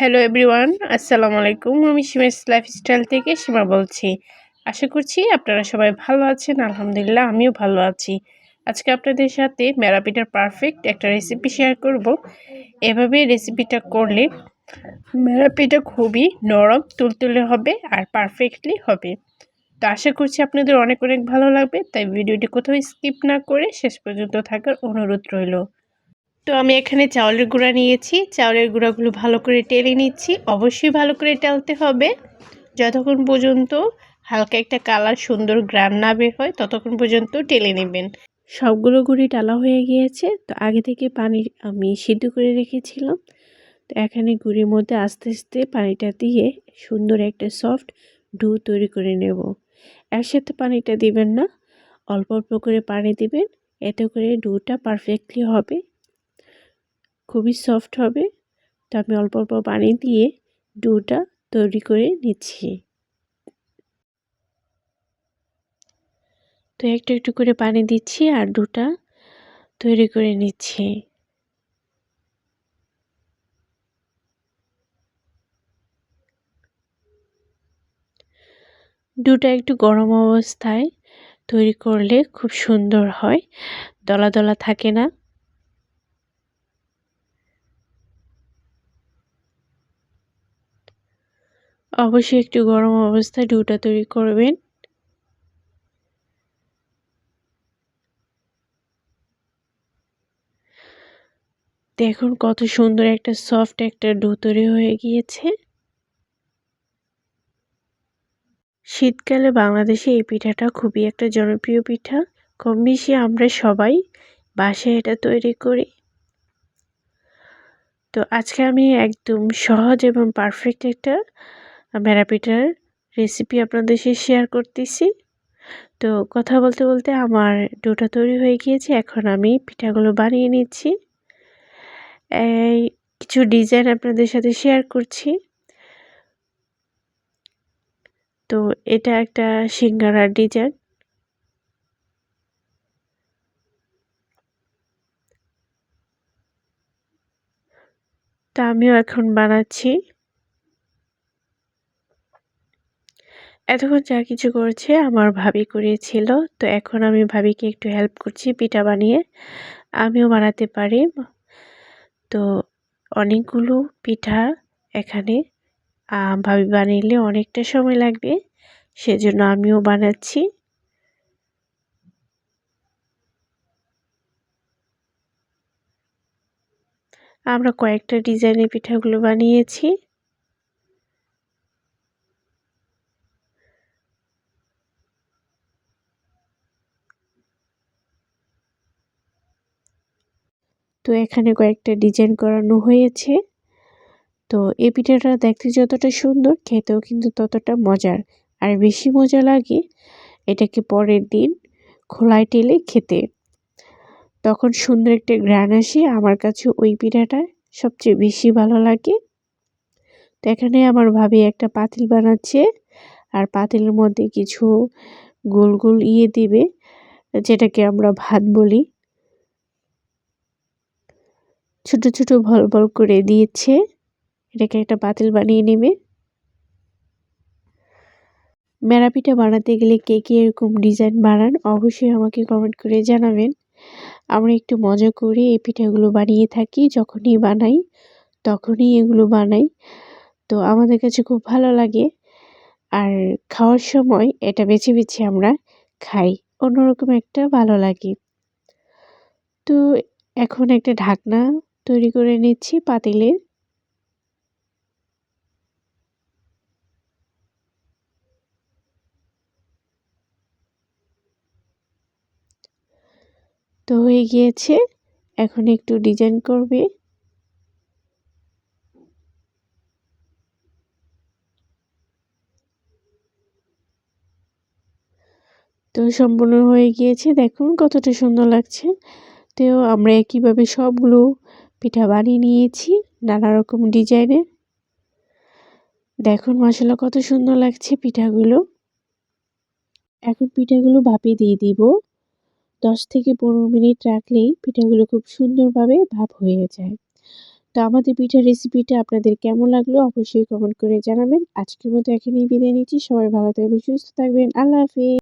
Hello everyone আসসালামু আলাইকুম আমি সীমাস লাইফস্টাইল থেকে সীমা বলছি। আশা করছি আপনারা সবাই ভালো আছেন। আলহামদুলিল্লাহ, আমিও ভালো আছি। আজকে আপনাদের সাথে ম্যারাপিটার পারফেক্ট একটা রেসিপি শেয়ার করব। এভাবে রেসিপিটা করলে ম্যারাপিটা খুবই নরম, তুলতুলে হবে আর পারফেক্টলি হবে। তো আশা করছি আপনাদের অনেক অনেক ভালো লাগবে। তাই ভিডিওটি কোথাও স্কিপ না করে শেষ পর্যন্ত থাকার অনুরোধ রইল। তো আমি এখানে চাউলের গুঁড়া নিয়েছি। চাউলের গুঁড়াগুলো ভালো করে টেলে নিচ্ছি। অবশ্যই ভালো করে টেলতে হবে। যতক্ষণ পর্যন্ত হালকা একটা কালার সুন্দর গ্রান না বের হয়, ততক্ষণ পর্যন্ত টেলে নেবেন। সবগুলো গুঁড়ি টালা হয়ে গিয়েছে। তো আগে থেকে পানি আমি সিদ্ধ করে রেখেছিলাম। তো এখানে গুঁড়ির মধ্যে আস্তে আস্তে পানিটা দিয়ে সুন্দর একটা সফট ডু তৈরি করে নেব। একসাথে পানিটা দিবেন না। অল্প অল্প করে পানি দিবেন। এতে করে ডুটা পারফেক্টলি হবে। খুবই সফট হবে। তো আমি অল্প অল্প পানি দিয়ে ডোটা তৈরি করে নিচ্ছি। তো একটু একটু করে পানি দিচ্ছি আর ডোটা তৈরি করে নিচ্ছি। ডোটা একটু গরম অবস্থায় তৈরি করলে খুব সুন্দর হয়। দলা দলা থাকে না। অবশ্যই একটু গরম অবস্থায় ডুটা তৈরি করবেন। দেখুন কত সুন্দর একটা সফট একটা ডো তৈরি হয়ে গিয়েছে। শীতকালে বাংলাদেশে এই পিঠাটা খুবই একটা জনপ্রিয় পিঠা। কম বেশি আমরা সবাই বাসায় এটা তৈরি করি। তো আজকে আমি একদম সহজ এবং পারফেক্ট একটা পিঠার রেসিপি আপনাদের সাথে শেয়ার করতেছি। তো কথা বলতে বলতে আমার ডোটা তৈরি হয়ে গিয়েছে, এখন আমি পিঠাগুলো বানিয়ে নিচ্ছি। এই কিছু ডিজাইন আপনাদের সাথে শেয়ার করছি। তো এটা একটা সিঙ্গারার ডিজাইন তা আমিও এখন বানাচ্ছি। এতক্ষণ যা কিছু করেছে আমার ভাবি করিয়েছিল, তো এখন আমি ভাবিকে একটু হেল্প করছি পিঠা বানিয়ে। আমিও বানাতে পারি। তো অনেকগুলো পিঠা এখানে। ভাবি বানাইলে অনেকটা সময় লাগবে, সেজন্য আমিও বানাচ্ছি। আমরা কয়েকটা ডিজাইনের পিঠাগুলো বানিয়েছি। তো এখানে কয়েকটা ডিজাইন করানো হয়েছে। তো এই পিঠাটা দেখতে যতটা সুন্দর, খেতেও কিন্তু ততটা মজার। আর বেশি মজা লাগে এটাকে পরের দিন খোলায় টেলে খেতে। তখন সুন্দর একটা গ্রান আসে আমার কাছে ওই পিঠাটা, সবচেয়ে বেশি ভালো লাগে। তো এখানে আমার ভাবি একটা পাতিল বানাচ্ছে, আর পাতিলের মধ্যে কিছু গোল গোল ইয়ে দিবে, যেটাকে আমরা ভাত বলি। ছোট ছোট ভল ভল করে দিয়েছে। এটাকে একটা বাতিল বানিয়ে নেবে। মেরাপিঠা বানাতে গেলে কে কে এরকম ডিজাইন বানান, অবশ্যই আমাকে কমেন্ট করে জানাবেন। আমরা একটু মজা করে এই পিঠাগুলো বানিয়ে থাকি, যখনই বানাই, তখনই এগুলো বানাই। তো আমাদের কাছে খুব ভালো লাগে। আর খাওয়ার সময় এটা বেছে বেছে আমরা খাই, অন্যরকম একটা ভালো লাগে। তো এখন একটা ঢাকনা তৈরি করে নিচ্ছি পাতিলের তো হয়ে গিয়েছে, এখন একটু ডিজাইন করবে। তো সম্পূর্ণ হয়ে গিয়েছে, দেখুন কতটা সুন্দর লাগছে। তো আমরা একইভাবে সবগুলো পিঠা বানিয়ে নিয়েছি, নানা রকম ডিজাইনের। দেখুন মশলা কত সুন্দর লাগছে পিঠাগুলো। এখন পিঠাগুলো ভাপে দিয়ে দিব। দশ থেকে পনেরো মিনিট রাখলেই পিঠাগুলো খুব সুন্দরভাবে ভাপ হয়ে যায়। তো আমাদের পিঠার রেসিপিটা আপনাদের কেমন লাগল অবশ্যই কমেন্ট করে জানাবেন। আজকের মতো এখানেই বিদায় নিচ্ছি। সবাই ভালো থাকবেন, সুস্থ থাকবেন। আল্লাহ হাফিজ।